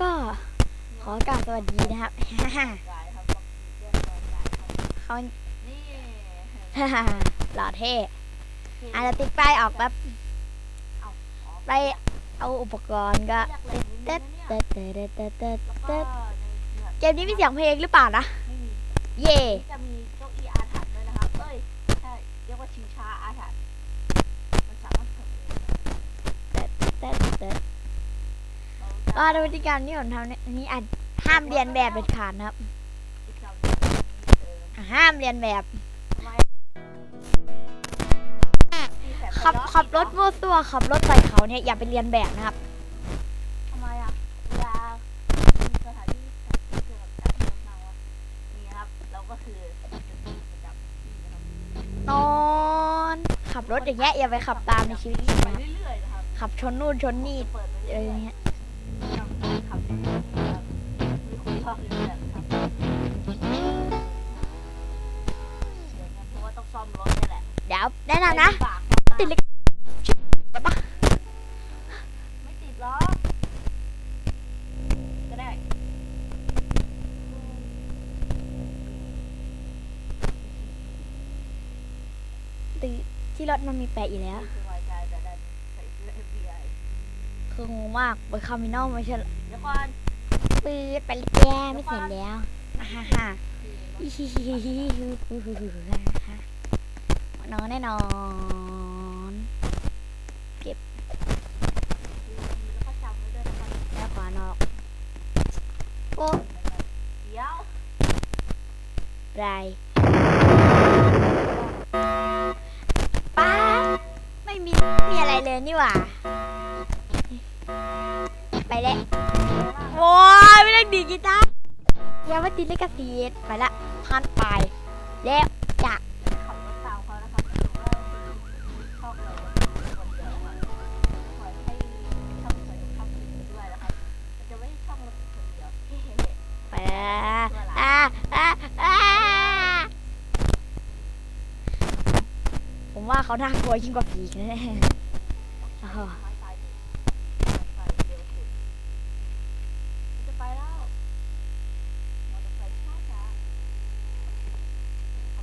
ก็ขอกราบสวัสดีนะครับเขาหล่อเท่อาจจะติดป้ายออกแบบไปเอาอุปกรณ์ก็เต๊ดเต๊ดเต๊ดเต๊ดเต๊ดเกมนี้มีเสียงเพลงหรือเปล่านะ เย่ ก็ดูพฤติกรรมที่ผมทำนี่นี่อาจห้ามเรียนแบบเป็นขาดครับ ห้ามเรียนแบบขับขับรถมั่วซั่วขับรถใส่เขาเนี่ยอย่าไปเรียนแบบนะครับทำไมอะเวลาสถานที่เกิดการเมืงมานี่ครับเราก็คือนอนขับรถอย่างเงี้ยอย่าไปขับตามในชีวิตจริงนะขับชนนู่นชนนี่อะไรเงี้ย ว่าต้องซ่อมรถนี่แหละเดี๋ยวแนะนนะติดลิขิทธิ์ไปปะไม่ติดหรอกก็ได้ที่รถมันมีแปะอยู่แล้วอว่ คืองงมากไปคามินอลไม่ใช่เหรอเดี๋ยวก่อนปืดไปแล้วแย่ไม่เสร็จแล้วอ่าฮ่าฮ่าอีฮิฮิฮิฮิฮิฮิฮิฮิฮินอนแน่นอน เก็บแล้วก็จับไว้ด้วยนะคะแล้วขวานอกโอ้เดี๋ยวไรป้าไม่มีมีอะไรเลยนี่หว่า ไปแล้วโอ้ยไม่ต้องดีกีตาร์อย่ามาติดเลกาซีดไปละพันไปแล้วจะไปอ่อ่อ่ผมว่าเขาน่ากลัวยิ่งกว่าผีแน่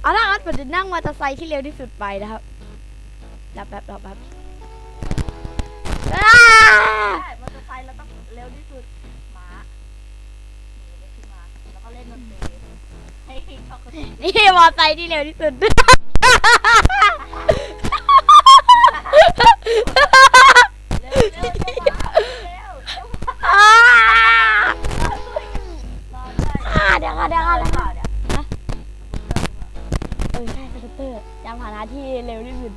เอาละครับผมจะนั่งมอเตอร์ไซค์ที่เร็วที่สุดไปนะครับรับแบบดับแบบมอเตอร์ไซค์เราต้องเร็วที่สุดม้าแล้วก็เล่นดนตรีนี่มอเตอร์ไซค์ที่เร็วที่สุดานพานะที่เร็วที่สุด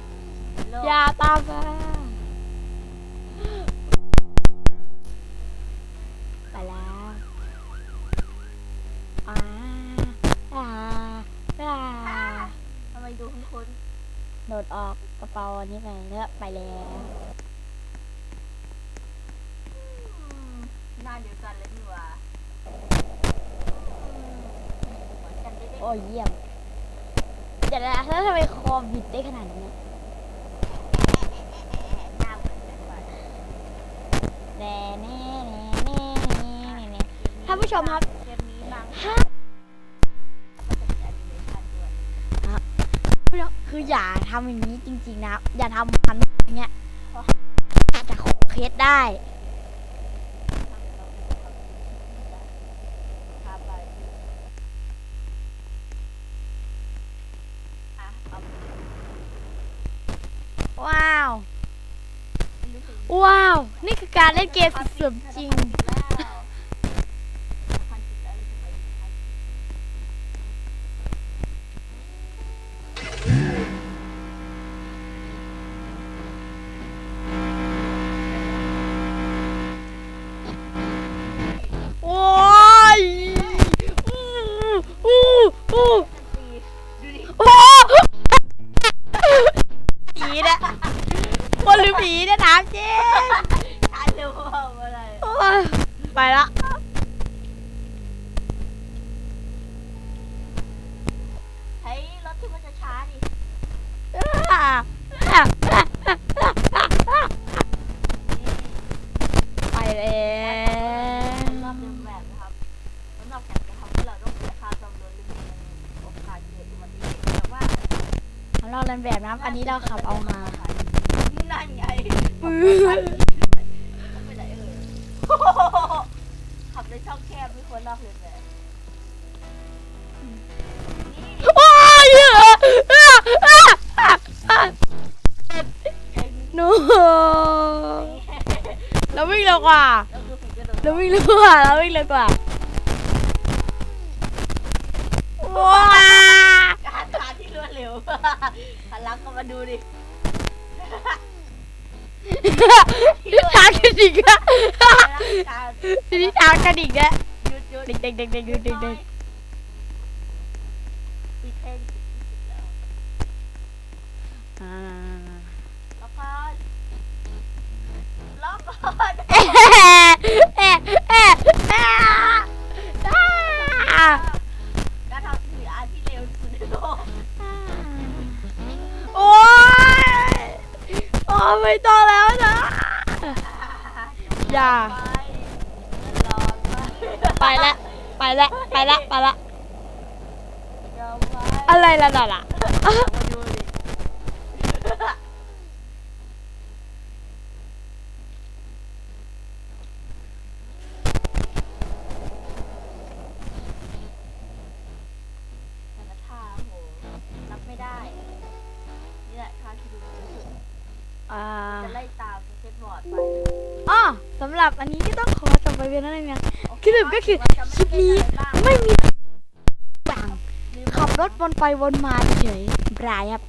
อย่าตามมาไปแล้วอ่าอ่าอ่าทำไมดูคนโดดออกกระเป๋านี่ไงเลอะไปแล้วน่าเดียวกันเลยนี่ว่าโอ้ยเยี่ยม ดี๋ยวนะแล้วทำไมคอบิดได้ขนาดนี้แน่แน่แน่แน่แน่แน่ท่านผู้ชมครับเกถ้าคืออย่าทำอย่างนี้จริงๆนะ อย่าทำพันอย่างเงี้ยอาจจะโคเคสได้ ว้าว ว้าว นี่คือการเล่นเกมสุดจริง ละ เฮ้รถที่มันจะช้าดิไปแล้วรอบเดิมแบบนะครับสำหรับแข่งะทำเราต้องเสียค่าซ่อมรถหรือมีโอกาสเกิดอุบัติเหตุแต่ว่าของเราเรียนแบบนะครัอันนี้เราขับเอามานั่นไงปืน ไปไหนเอ่ ในช่องแคบไม่ควรนอกเลยแหละนี่ว้ายอ่อะอะอะอะไอ้หนูเราวิ่งเร็วกว่าเราคือผีกระโดดเราวิ่งเร็วกว่าเราวิ่งเร็วกว่าว้าการทานที่รวดเร็วหันหลังก็มาดูดิ ทางกระดิกอะการทีนี้ทางกระดิกอะหยุดหยุดเด็กเด็กเด็กเด็กเด็กเด็กเด็กปิดเพลงแล้วอ่าแล้วก็ล็อกก่อน เอ๊ะเอ๊ะ ไปไปละไปละไปละไปละเดี๋ยวไปอะไรล่ะน่ะล่ะมาดูดิแต่ละท่าโหรับไม่ได้นี่แหละท่าที่ดูที่สุดอ่าจะไล่ตาม สเก็ตบอร์ดไปอ๋อสำหรับอันนี้ก็ต้องขอจบไปเพียงเท่านั้นเองนะโเคือสรุปก็คือว่าจะคลิปนี้ไม่เล่นอะไรบ้างไม่มีบังลืมขับรถวนไปวนมาเฉยๆบรายครับ